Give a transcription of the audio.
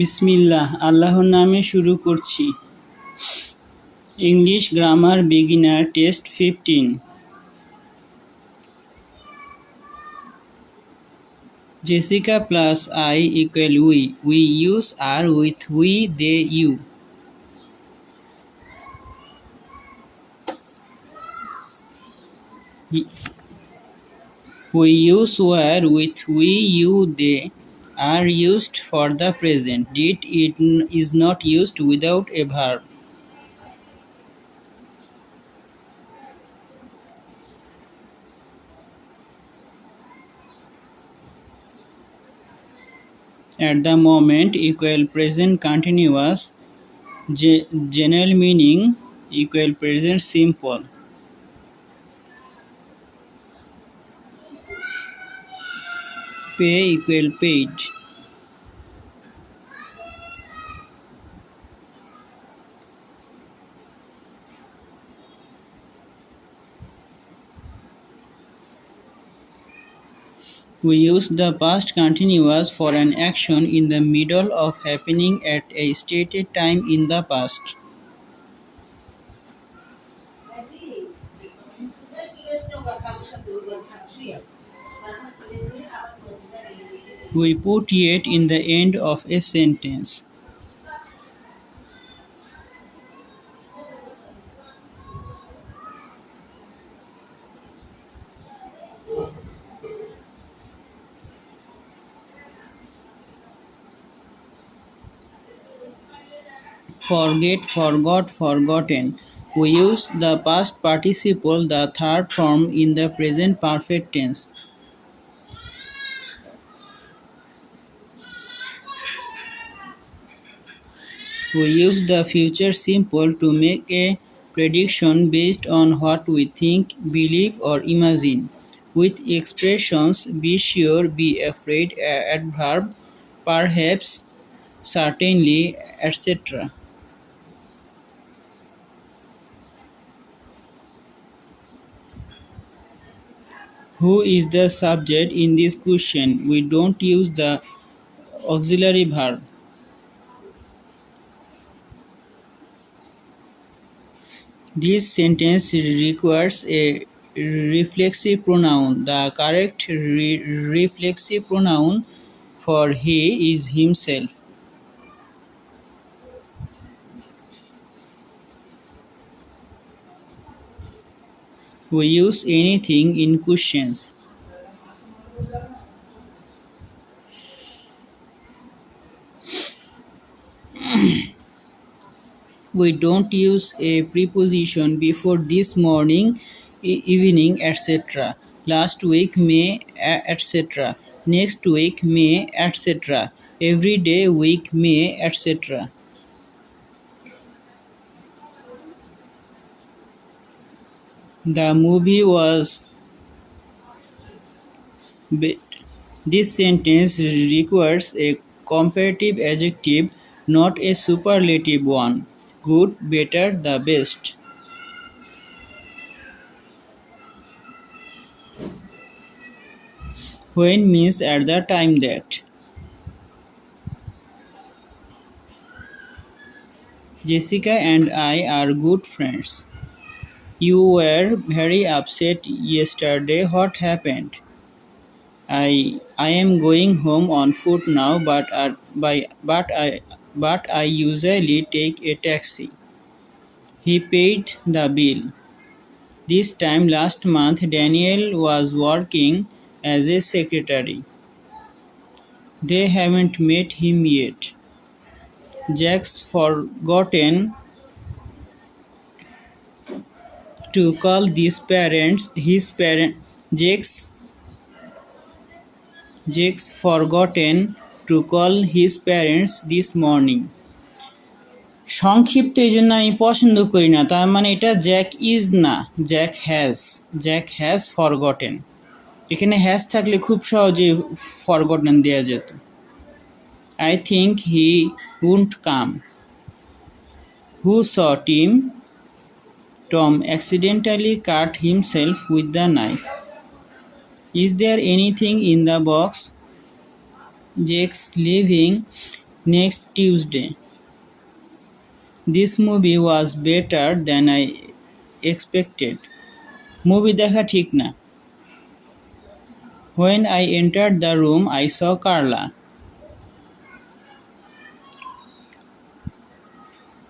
বিসমিল্লাহ আল্লাহর নামে শুরু করছি। English grammar beginner test fifteen. Jessica plus I equal we we use are with we they you. We use were with we, you, they are used for the present. Did it is not used without a verb. At the moment equal present continuous ge- general meaning equal present simple. Pay equal paid. We use the past continuous for an action in the middle of happening at a stated time in the past. We put yet in the end of a sentence. Forget, forgot, forgotten. We use the past participle, the third form, in the present perfect tense. We use the future simple to make a prediction based on what we think, believe, or imagine. With expressions be sure, be afraid, adverb, perhaps, certainly, etc. Who is the subject in this question? We don't use the auxiliary verb. This sentence requires a reflexive pronoun. The correct re- reflexive pronoun for he is himself. We use anything in questions. we don't use a preposition before this morning evening etc last week may etc next week may etc every day week may etc the movie was be- this sentence requires a comparative adjective not a superlative one good better the best. When means at the time that. Jessica and i are good friends. You were very upset yesterday. What happened? I i am going home on foot now but uh, by but i but i usually take a taxi. He paid the bill. This time last month daniel was working as a secretary. They haven't met him yet. Jack's forgotten to call these parents his parent jack's jack's forgotten to call his parents this morning. সংক্ষিপ্ত এই জন্য আমি পছন্দ করি না। তার মানে এটা জ্যাক ইজ না। Jack has Jack has forgotten এখানে হ্যাজ থাকলে খুব সহজে ফরগটেন দেওয়া যেত। I think he won't come who's Tim Tom accidentally cut himself with the knife Is there anything in the box? Jake's leaving next Tuesday. This movie was better than I expected. Movie দেখা ঠিক না When I entered the room, I saw Carla.